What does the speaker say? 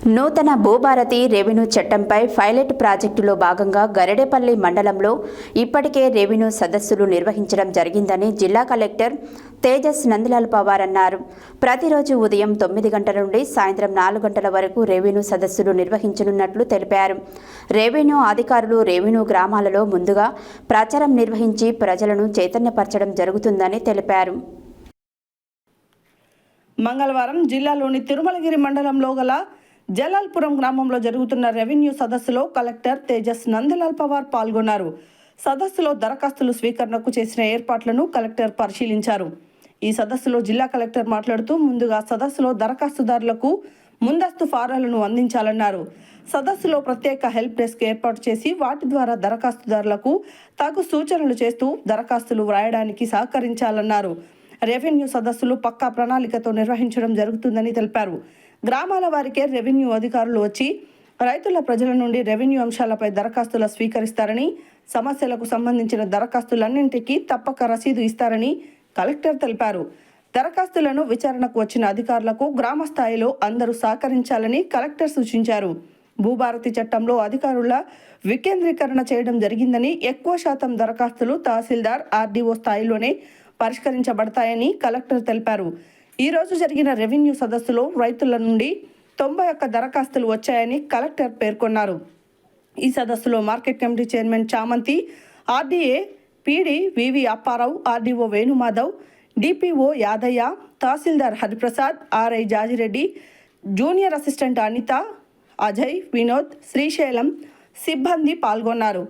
నూతన భూభారతి రెవెన్యూ చట్టంపై పైలట్ ప్రాజెక్టులో భాగంగా గరడేపల్లి మండలంలో ఇప్పటికే రెవెన్యూ సదస్సులు నిర్వహించడం జరిగిందని జిల్లా కలెక్టర్ తేజస్ నందలాల్ పవార్ అన్నారు. ప్రతిరోజు ఉదయం తొమ్మిది గంటల నుండి సాయంత్రం నాలుగు గంటల వరకు రెవెన్యూ సదస్సులు నిర్వహించనున్నట్లు తెలిపారు. రెవెన్యూ అధికారులు రెవెన్యూ గ్రామాలలో ముందుగా ప్రచారం నిర్వహించి ప్రజలను చైతన్యపరచడం జరుగుతుందని తెలిపారు. మంగళవారం జిల్లాలోని తిరుమలగిరి మండలంలో గల జలాల్పురం గ్రామంలో జరుగుతున్న రెవెన్యూ సదస్సులో కలెక్టర్ తేజస్ నందలాల్ పవార్ పాల్గొన్నారు. సదస్సులో దరఖాస్తులు స్వీకరణకు చేసిన ఏర్పాట్లను కలెక్టర్ పరిశీలించారు. ఈ సదస్సులో జిల్లా కలెక్టర్ మాట్లాడుతూ ముందుగా సదస్సులో దరఖాస్తుదారులకు ముందస్తు ఫారాలను అందించాలన్నారు. సదస్సులో ప్రత్యేక హెల్ప్ డెస్క్ ఏర్పాటు చేసి వాటి ద్వారా దరఖాస్తుదారులకు తగు సూచనలు చేస్తూ దరఖాస్తులు వ్రాయడానికి సహకరించాలన్నారు. రెవెన్యూ సదస్సులు పక్కా ప్రణాళికతో నిర్వహించడం జరుగుతుందని తెలిపారు. గ్రామాల వారికే రెవెన్యూ అధికారులు వచ్చి రైతుల ప్రజల నుండి రెవెన్యూ అంశాలపై దరఖాస్తులు స్వీకరిస్తారని సమస్యలకు సంబంధించిన దరఖాస్తులన్నింటికీ తప్పక రసీదు ఇస్తారని కలెక్టర్ తెలిపారు. దరఖాస్తులను విచారణకు వచ్చిన అధికారులకు గ్రామ స్థాయిలో అందరూ సహకరించాలని కలెక్టర్ సూచించారు. భూభారతి చట్టంలో అధికారుల వికేంద్రీకరణ చేయడం జరిగిందని ఎక్కువ శాతం దరఖాస్తులు తహసీల్దార్ ఆర్డీఓ స్థాయిలోనే పరిష్కరించబడతాయని కలెక్టర్ తెలిపారు. ఈరోజు జరిగిన రెవెన్యూ సదస్సులో రైతుల నుండి తొంభై ఒక్క దరఖాస్తులు వచ్చాయని కలెక్టర్ పేర్కొన్నారు. ఈ సదస్సులో market committee chairman Chamanthi RDA PD VV Apparao RDO Venumadhav DPO Yadaiah తహసీల్దార్ Hariprasad RI Jajireddy junior assistant Anitha Ajay Vinod Srisailam సిబ్బంది పాల్గొన్నారు.